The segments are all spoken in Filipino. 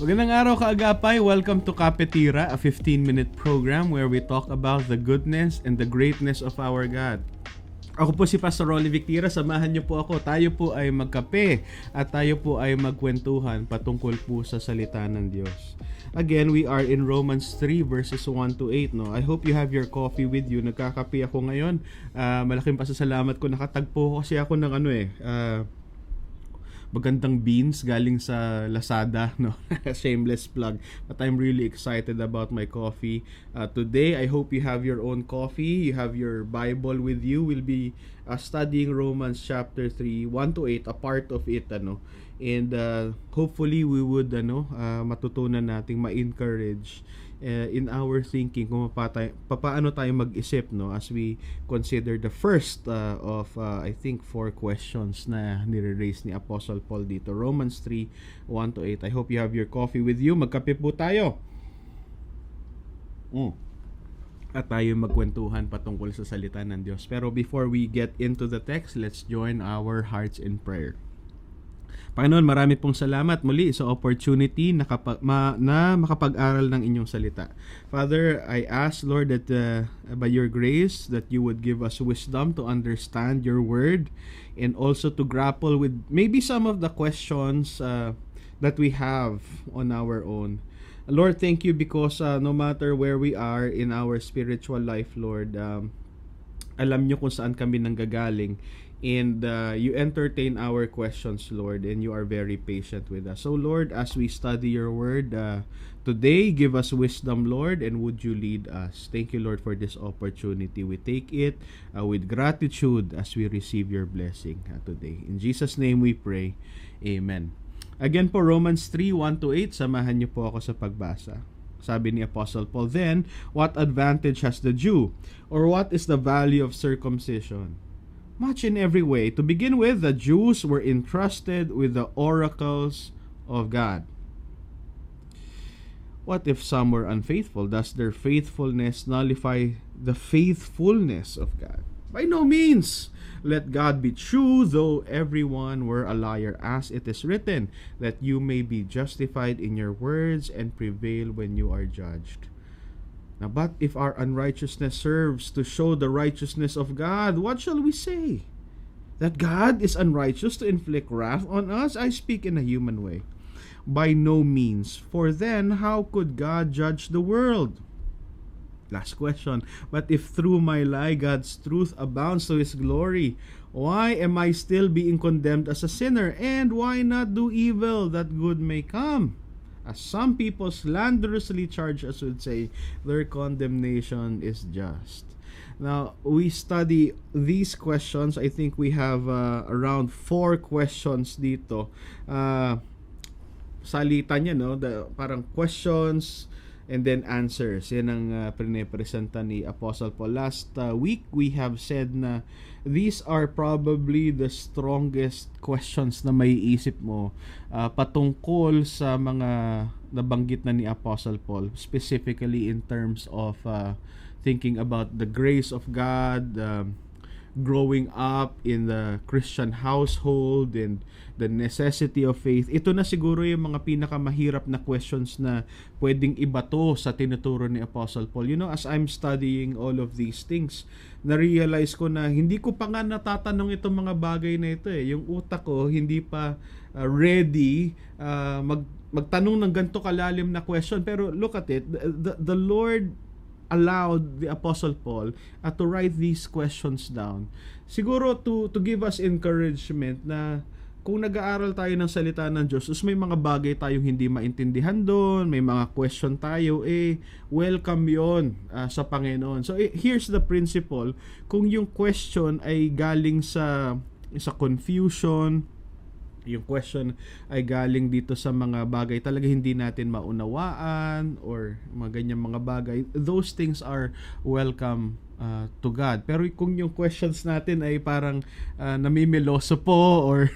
Magandang araw kaagapay. Welcome to Kapetira, a 15-minute program where we talk about the goodness and the greatness of our God. Ako po si Pastor Rolly Victira, samahan niyo po ako. Tayo po ay magkape at tayo po ay magkwentuhan patungkol po sa salita ng Diyos. Again, we are in Romans 3 verses 1 to 8. No? I hope you have your coffee with you. Nagkakape ako ngayon. Ah, malaking pasasalamat ko. Nakatagpo kasi ako ng ano eh. ah, magandang beans galing sa Lazada, no? Shameless plug. But I'm really excited about my coffee. Uh, today, I hope you have your own coffee, you have your Bible with you. We'll be uh, studying Romans chapter 3, 1 to 8, a part of it, ano. And uh, hopefully we would ano, uh, matutunan nating ma-encourage uh, in our thinking kung papatay, papaano tayo mag-isip no? As we consider the first uh, of uh, I think four questions na nire-raise ni Apostle Paul dito. Romans 3 1 to 8 I hope you have your coffee with you. Magkape po tayo. Mm. at tayo magkwentuhan patungkol sa salita ng Diyos. Pero before we get into the text let's join our hearts in prayer Panginoon, marami pong salamat muli sa opportunity na, kapag, ma, na makapag-aral ng inyong salita. Father, I ask, Lord, that uh, by your grace, that you would give us wisdom to understand your word and also to grapple with maybe some of the questions uh, that we have on our own. Lord, thank you because uh, no matter where we are in our spiritual life, Lord, um, alam nyo kung saan kami nanggagaling and uh, you entertain our questions, Lord, and you are very patient with us. So, Lord, as we study your word uh, today, give us wisdom, Lord, and would you lead us? Thank you, Lord, for this opportunity. We take it uh, with gratitude as we receive your blessing uh, today. In Jesus' name we pray. Amen. Again po, Romans 3, 1 to 8, samahan niyo po ako sa pagbasa. Sabi ni Apostle Paul, Then, what advantage has the Jew? Or what is the value of circumcision? Much in every way. To begin with, the Jews were entrusted with the oracles of God. What if some were unfaithful? Does their faithfulness nullify the faithfulness of God? By no means. Let God be true, though everyone were a liar, as it is written, that you may be justified in your words and prevail when you are judged. Now, but if our unrighteousness serves to show the righteousness of God, what shall we say? That God is unrighteous to inflict wrath on us? I speak in a human way. By no means. For then, how could God judge the world? Last question. But if through my lie God's truth abounds to his glory, why am I still being condemned as a sinner? And why not do evil that good may come? As some people slanderously charge us would say, their condemnation is just. Now, we study these questions. I think we have uh, around four questions dito. Uh, salita niya, no? The, parang questions and then answers. Yan ang uh, pinipresenta ni Apostle Paul. Last uh, week, we have said na these are probably the strongest questions na may isip mo uh, patungkol sa mga nabanggit na ni Apostle Paul, specifically in terms of uh, thinking about the grace of God, um, growing up in the Christian household and the necessity of faith. Ito na siguro yung mga pinakamahirap na questions na pwedeng ibato sa tinuturo ni Apostle Paul. You know, as I'm studying all of these things, na-realize ko na hindi ko pa nga natatanong itong mga bagay na ito eh. Yung utak ko hindi pa uh, ready uh, mag magtanong ng ganito kalalim na question. Pero look at it, the, the Lord allowed the Apostle Paul uh, to write these questions down. Siguro to, to give us encouragement na kung nag-aaral tayo ng salita ng Diyos, us may mga bagay tayong hindi maintindihan doon, may mga question tayo, eh, welcome yon uh, sa Panginoon. So, eh, here's the principle. Kung yung question ay galing sa, sa confusion, yung question ay galing dito sa mga bagay talaga hindi natin maunawaan or mga ganyan mga bagay. Those things are welcome uh, to God. Pero kung yung questions natin ay parang uh, namimiloso po or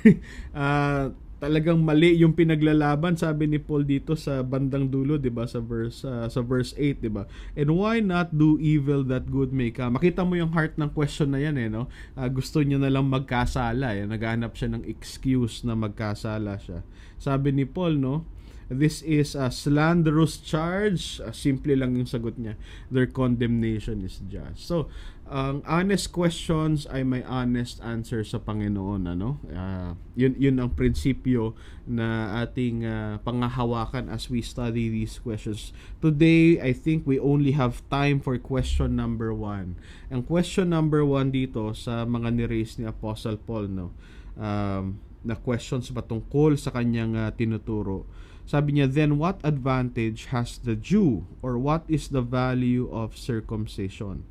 uh, talagang mali yung pinaglalaban sabi ni Paul dito sa bandang dulo 'di ba? Sa verse uh, sa verse 8 'di ba? And why not do evil that good may come? Makita mo yung heart ng question na yan eh no? Uh, gusto niya na lang magkasala eh. Naghanap siya ng excuse na magkasala siya. Sabi ni Paul no? This is a slanderous charge. Uh, simple lang yung sagot niya. Their condemnation is just. So ang honest questions ay may honest answer sa Panginoon ano? Uh, yun yun ang prinsipyo na ating uh, pangahawakan as we study these questions. Today I think we only have time for question number one. Ang question number one dito sa mga ni-raise ni Apostle Paul no? Um, na questions patungkol sa kanyang uh, tinuturo? Sabi niya then what advantage has the Jew or what is the value of circumcision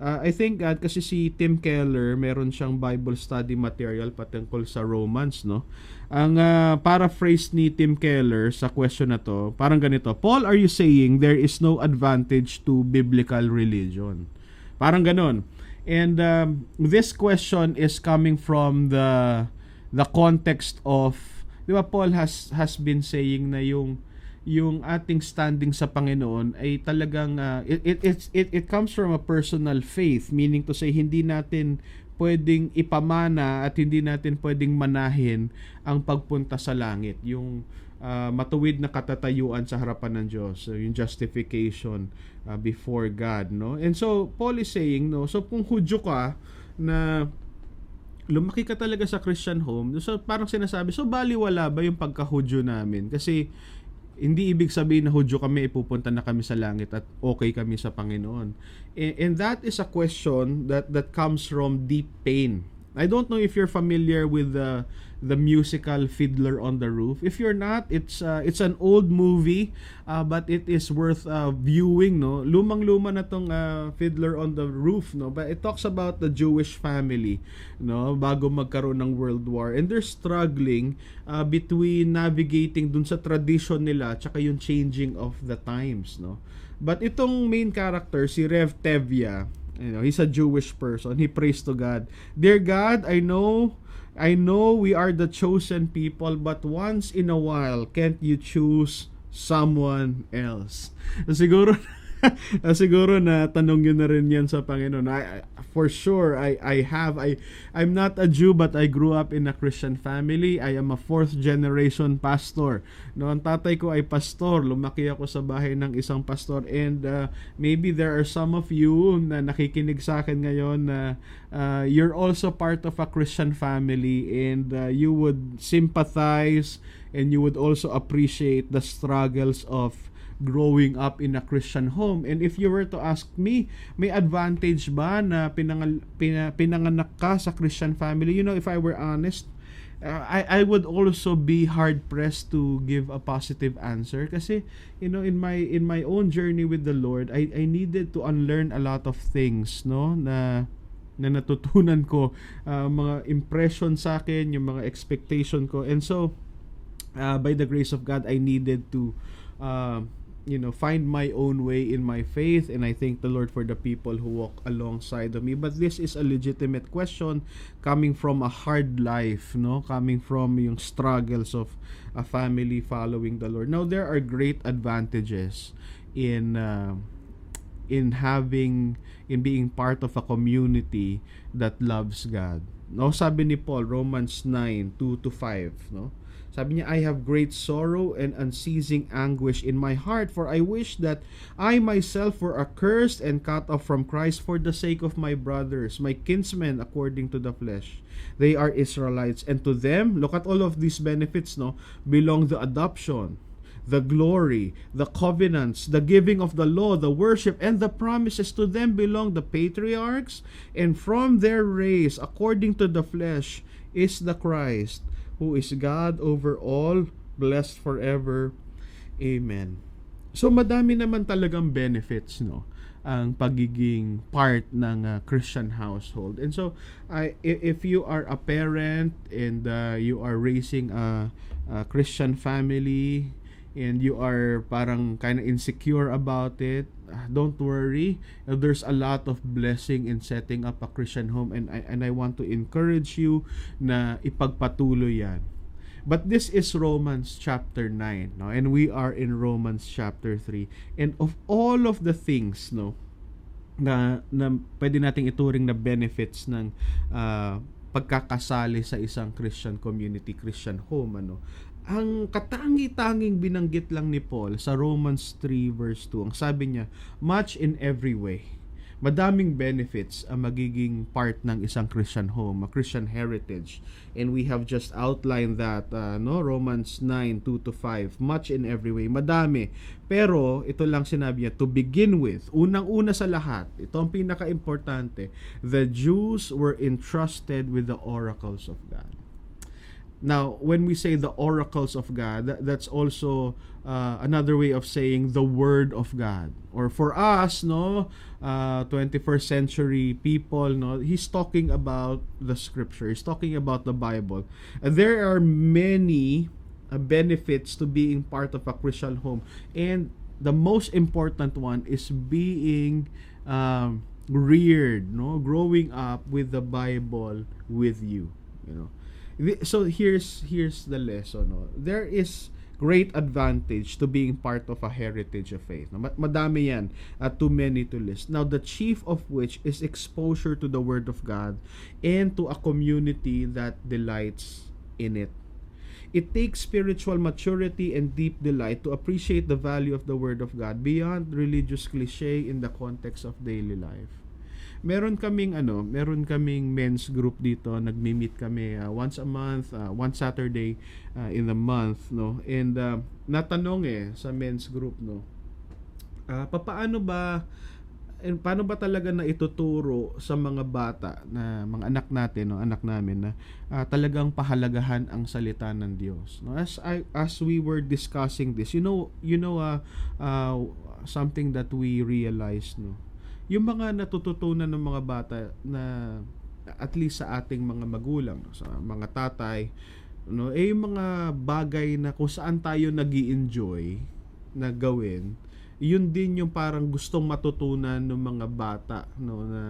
Uh, I think uh, kasi si Tim Keller, meron siyang Bible study material patungkol sa Romans, no? Ang uh, paraphrase ni Tim Keller sa question na to, parang ganito, Paul, are you saying there is no advantage to biblical religion? Parang ganon. And um, this question is coming from the the context of, di ba Paul has has been saying na yung yung ating standing sa Panginoon ay talagang uh, it, it, it, it, comes from a personal faith meaning to say hindi natin pwedeng ipamana at hindi natin pwedeng manahin ang pagpunta sa langit yung uh, matuwid na katatayuan sa harapan ng Diyos so, yung justification uh, before God no? And so Paul is saying no so kung hudyo ka na lumaki ka talaga sa Christian home so parang sinasabi so baliwala ba yung pagka-hudyo namin? Kasi hindi ibig sabihin na hudyo kami, ipupunta na kami sa langit at okay kami sa Panginoon. And, and that is a question that, that comes from deep pain. I don't know if you're familiar with the the musical Fiddler on the Roof. If you're not, it's uh, it's an old movie uh, but it is worth uh, viewing no. Lumang-luma na tong uh, Fiddler on the Roof no. But it talks about the Jewish family no bago magkaroon ng World War and they're struggling uh, between navigating dun sa tradition nila tsaka yung changing of the times no. But itong main character si Rev Tevya you know, he's a Jewish person. He prays to God. Dear God, I know I know we are the chosen people, but once in a while, can't you choose someone else? Siguro siguro na tanong yun na rin yan sa Panginoon. I, for sure, I, I have, I, I'm not a Jew but I grew up in a Christian family. I am a fourth generation pastor. No, ang tatay ko ay pastor. Lumaki ako sa bahay ng isang pastor and uh, maybe there are some of you na nakikinig sa akin ngayon na uh, you're also part of a Christian family and uh, you would sympathize and you would also appreciate the struggles of growing up in a Christian home. And if you were to ask me, may advantage ba na pinangal, pina, pinanganak ka sa Christian family? You know, if I were honest, uh, I, I would also be hard pressed to give a positive answer kasi you know in my in my own journey with the Lord I I needed to unlearn a lot of things no na na natutunan ko uh, mga impression sa akin yung mga expectation ko and so uh, by the grace of God I needed to uh, you know find my own way in my faith and I thank the Lord for the people who walk alongside of me. But this is a legitimate question coming from a hard life no? Coming from yung struggles of a family following the Lord. Now there are great advantages in uh, in having in being part of a community that loves God. No? Sabi ni Paul Romans 9 2 to 5 no sabi niya, I have great sorrow and unceasing anguish in my heart, for I wish that I myself were accursed and cut off from Christ for the sake of my brothers, my kinsmen according to the flesh. They are Israelites, and to them, look at all of these benefits, no, belong the adoption, the glory, the covenants, the giving of the law, the worship, and the promises. To them belong the patriarchs, and from their race, according to the flesh, is the Christ who is God over all, blessed forever. Amen. So madami naman talagang benefits no ang pagiging part ng uh, Christian household. And so I if you are a parent and uh, you are raising a, a Christian family and you are parang kind of insecure about it, don't worry. There's a lot of blessing in setting up a Christian home and I, and I want to encourage you na ipagpatuloy yan. But this is Romans chapter 9, no? And we are in Romans chapter 3. And of all of the things, no, na, na pwede nating ituring na benefits ng ah, pagkakasali sa isang Christian community, Christian home, ano, ang katangi-tanging binanggit lang ni Paul sa Romans 3 verse 2, ang sabi niya, much in every way. Madaming benefits ang magiging part ng isang Christian home, a Christian heritage. And we have just outlined that, uh, no, Romans 9, 2 to 5, much in every way. Madami. Pero, ito lang sinabi niya, to begin with, unang-una sa lahat, ito ang pinaka-importante, the Jews were entrusted with the oracles of God. Now, when we say the oracles of God, that, that's also uh, another way of saying the word of God. Or for us, no, uh, 21st century people, no, he's talking about the scripture. He's talking about the Bible. And there are many uh, benefits to being part of a Christian home. And the most important one is being um, reared, no, growing up with the Bible with you, you know. So here's here's the lesson no? There is great advantage to being part of a heritage of faith madami yan uh, too many to list. Now the chief of which is exposure to the word of God and to a community that delights in it. It takes spiritual maturity and deep delight to appreciate the value of the Word of God beyond religious cliche in the context of daily life. Meron kaming ano, meron kaming men's group dito, nagmi-meet kami uh, once a month, uh, one Saturday uh, in the month, no. And uh, natanong eh sa men's group, no. Ah, papaano ba and paano ba talaga na ituturo sa mga bata na mga anak natin no anak namin na ah, talagang pahalagahan ang salita ng Diyos no as I, as we were discussing this you know you know uh, uh, something that we realized no yung mga natututunan ng mga bata na at least sa ating mga magulang sa mga tatay no eh yung mga bagay na kung saan tayo nag enjoy na gawin yun din yung parang gustong matutunan ng mga bata no na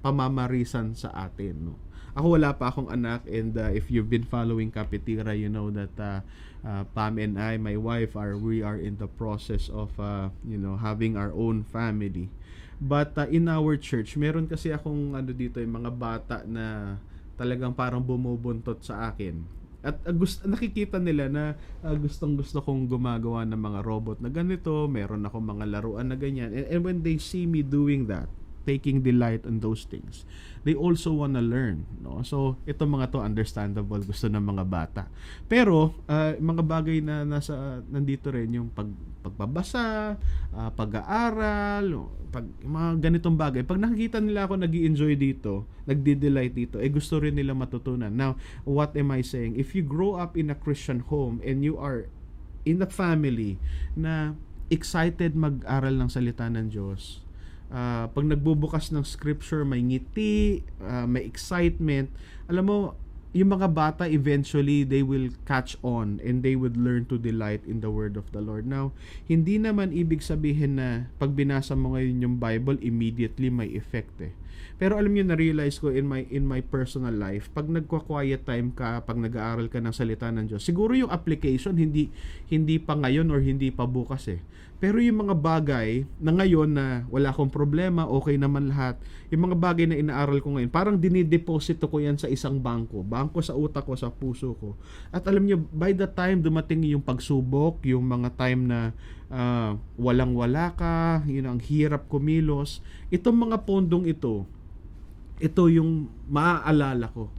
pamamarisan sa atin no. Ako wala pa akong anak and uh, if you've been following Kapitira you know that uh, uh, Pam and I my wife are we are in the process of uh, you know having our own family but uh, in our church meron kasi akong ano dito yung mga bata na talagang parang bumubuntot sa akin at uh, gusto, nakikita nila na uh, gustong gusto kong gumagawa ng mga robot na ganito, meron ako mga laruan na ganyan. And, and when they see me doing that, taking delight in those things, they also wanna learn. No? So, ito mga to understandable, gusto ng mga bata. Pero, uh, mga bagay na nasa, nandito rin yung pag, pagbabasa, uh, pag-aaral, pag, mga ganitong bagay. Pag nakikita nila ako nag enjoy dito, nagdi-delight dito, eh gusto rin nila matutunan. Now, what am I saying? If you grow up in a Christian home and you are in a family na excited mag-aral ng salita ng Diyos, ah, pag nagbubukas ng scripture, may ngiti, ah, may excitement, alam mo, yung mga bata eventually they will catch on and they would learn to delight in the word of the Lord. Now, hindi naman ibig sabihin na pag binasa mo ngayon yung Bible, immediately may effect eh. Pero alam niyo na-realize ko in my in my personal life, pag nagkwa-quiet time ka, pag nag-aaral ka ng salita ng Diyos, siguro yung application hindi hindi pa ngayon or hindi pa bukas eh. Pero yung mga bagay na ngayon na wala akong problema, okay naman lahat, yung mga bagay na inaaral ko ngayon, parang dinideposito ko yan sa isang bangko. Bangko sa utak ko, sa puso ko. At alam niyo, by the time dumating yung pagsubok, yung mga time na ah, walang-wala ka, yun ang hirap kumilos, itong mga pondong ito, ito yung maaalala ko.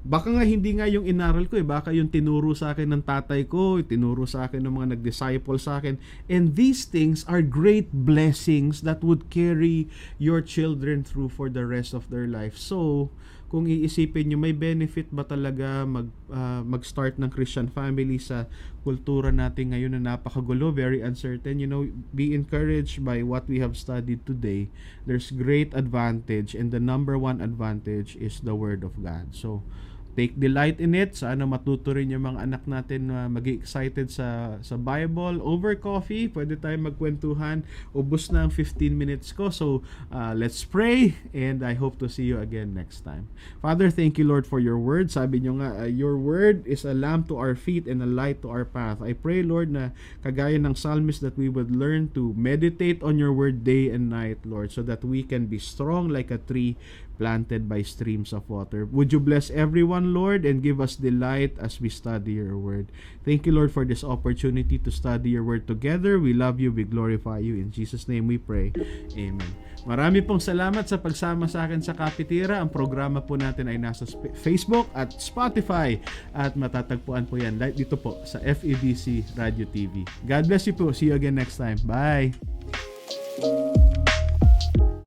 Baka nga hindi nga yung inaral ko eh, baka yung tinuro sa akin ng tatay ko, tinuro sa akin ng mga nag-disciple sa akin. And these things are great blessings that would carry your children through for the rest of their life. So, kung iisipin nyo, may benefit ba talaga mag, ah, mag-start ng Christian family sa kultura natin ngayon na napakagulo, very uncertain. You know, be encouraged by what we have studied today. There's great advantage and the number one advantage is the Word of God. So, take delight in it. Sana matuto rin yung mga anak natin na mag excited sa sa Bible. Over coffee, pwede tayo magkwentuhan. Ubus na ang 15 minutes ko. So, uh, let's pray and I hope to see you again next time. Father, thank you Lord for your word. Sabi nyo nga, uh, your word is a lamp to our feet and a light to our path. I pray Lord na kagaya ng psalmist that we would learn to meditate on your word day and night, Lord, so that we can be strong like a tree planted by streams of water. Would you bless everyone, Lord, and give us delight as we study your word. Thank you, Lord, for this opportunity to study your word together. We love you, we glorify you. In Jesus' name we pray. Amen. Marami pong salamat sa pagsama sa akin sa Kapitira. Ang programa po natin ay nasa Facebook at Spotify at matatagpuan po yan dito po sa FEBC Radio TV. God bless you po. See you again next time. Bye!